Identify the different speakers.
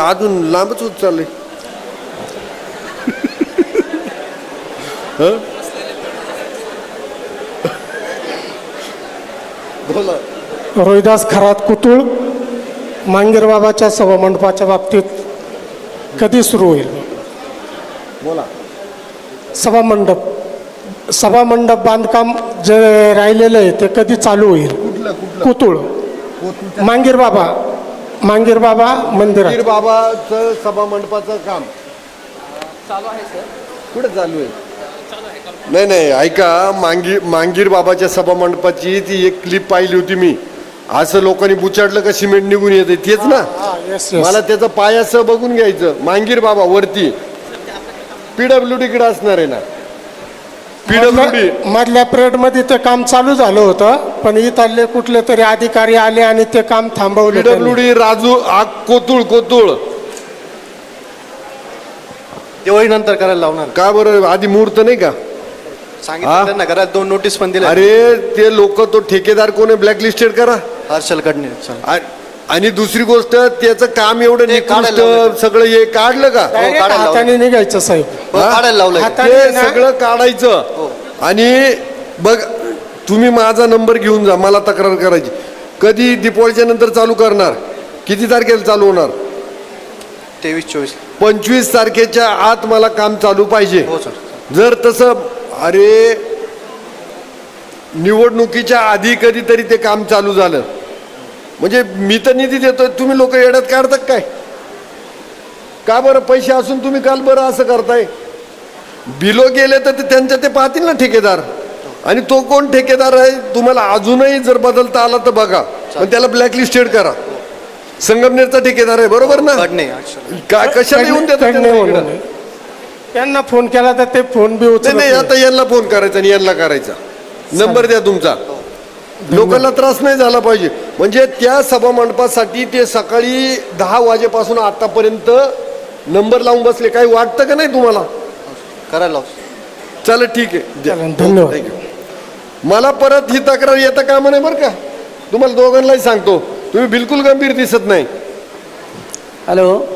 Speaker 1: अजून लांबच होत चाललंय. हं? बोला.
Speaker 2: रोहिदास खरात कुतुळ मांगीर बाबाच्या सभामंडपाच्या बाबतीत कधी सुरू होईल?
Speaker 1: बोला.
Speaker 2: सभामंडप सभामंडप बांधकाम जे राहिलेलं आहे ते कधी चालू होईल?
Speaker 1: कुठलं कुठलं?
Speaker 2: कुतुळ. मांगीर बाबा. मांगीर बाबा मंदिरात.
Speaker 1: पीर बाबाचं सभा मंडपाचं काम. कुठे चालू आहे? नाही नाही ऐका मांगी मांगीर बाबाच्या सभा मंडपाची ती एक क्लिप पाहिली होती मी. असं लोकांनी बुचाडलं का सिमेंट निघून येते तेच ना?
Speaker 2: येस
Speaker 1: मला त्याचं पायाचं बघून घ्यायचं मांगीर बाबा वरती. पीडब्ल्यू डी कडे असणार आहे ना. पीडब्ल्यू डी
Speaker 2: मधल्या पिरियडमध्ये ते काम चालू झालं होतं. पण इथले कुठले तरी अधिकारी आले आणि ते काम थांबवले
Speaker 1: पीडब्ल्यू
Speaker 2: त्यांनी.
Speaker 1: डी राजू आ कोतुळ कोतुळ
Speaker 3: दिवाळीनंतर करायला लावणार
Speaker 1: का बरं आधी मुहूर्त नाही का हा?
Speaker 3: सांगितलं त्यांना घरात दोन नोटीस पण दिल्या
Speaker 1: अरे ते लोक तो ठेकेदार कोण ब्लॅकलिस्टेड करा
Speaker 3: हर्षल कडणे.
Speaker 1: आ- आणि दुसरी गोष्ट त्याचं काम एवढं
Speaker 3: ते
Speaker 1: निकृष्ट
Speaker 3: लावलं.
Speaker 1: सगळं हे काढलं का
Speaker 2: Direct
Speaker 3: काढायला लावलं.
Speaker 2: हाताने निघायचं साहेब
Speaker 3: हो,
Speaker 1: हा?
Speaker 3: काढायला लावलंय
Speaker 2: हाताने
Speaker 1: ते
Speaker 2: ना-
Speaker 1: सगळं काढायचं आणि बघ तुम्ही माझा नंबर घेऊन जा मला तक्रार करायची. कधी दिपवाळीच्या नंतर चालू करणार? किती तारखेला चालू होणार?
Speaker 3: तेवीस चोवीस
Speaker 1: पंचवीस तारखेच्या आत मला काम चालू पाहिजे.
Speaker 3: हो सर.
Speaker 1: जर तसं अरे निवडणुकीच्या आधी कधीतरी ते काम चालू झालं. म्हणजे मी तर निधी देतोय तुम्ही लोक येड्यात काढतात काय? का बरं पैसे असून तुम्ही काल बरं असं करताय? बिलो गेले तर ते त्यांच्या ते पाहतील ना ठेकेदार. आणि तो कोण ठेकेदार आहे तुम्हाला अजूनही जर बदलता आला तर बघा. पण त्याला ब्लॅकलिस्टेड करा. संगमनेरचा ठेकेदार आहे बरोबर ना?
Speaker 3: कडणे actually.
Speaker 1: का कशाला येऊन देतात?
Speaker 2: आहे. त्यांना फोन केला तर ते फोन बी
Speaker 1: नाही
Speaker 2: उचलत
Speaker 1: नाही
Speaker 2: नाही.
Speaker 1: आता यांना फोन करायचा आणि यांना करायचा. नंबर द्या तुमचा. लोकांना त्रास नाही झाला पाहिजे. म्हणजे त्या सभा मंडपासाठी ते सकाळी दहा वाजेपासून आतापर्यंत नंबर लावून बसले. काही वाटतं का नाही तुम्हाला?
Speaker 3: करायला लाव.
Speaker 1: चला ठीक आहे.
Speaker 2: धन्यवाद.
Speaker 1: You. मला परत ही तक्रार येतं का म्हणे बरं का? तुम्हाला दोघांनाही सांगतो. तुम्ही बिलकुल गंभीर दिसत नाही.
Speaker 4: हॅलो?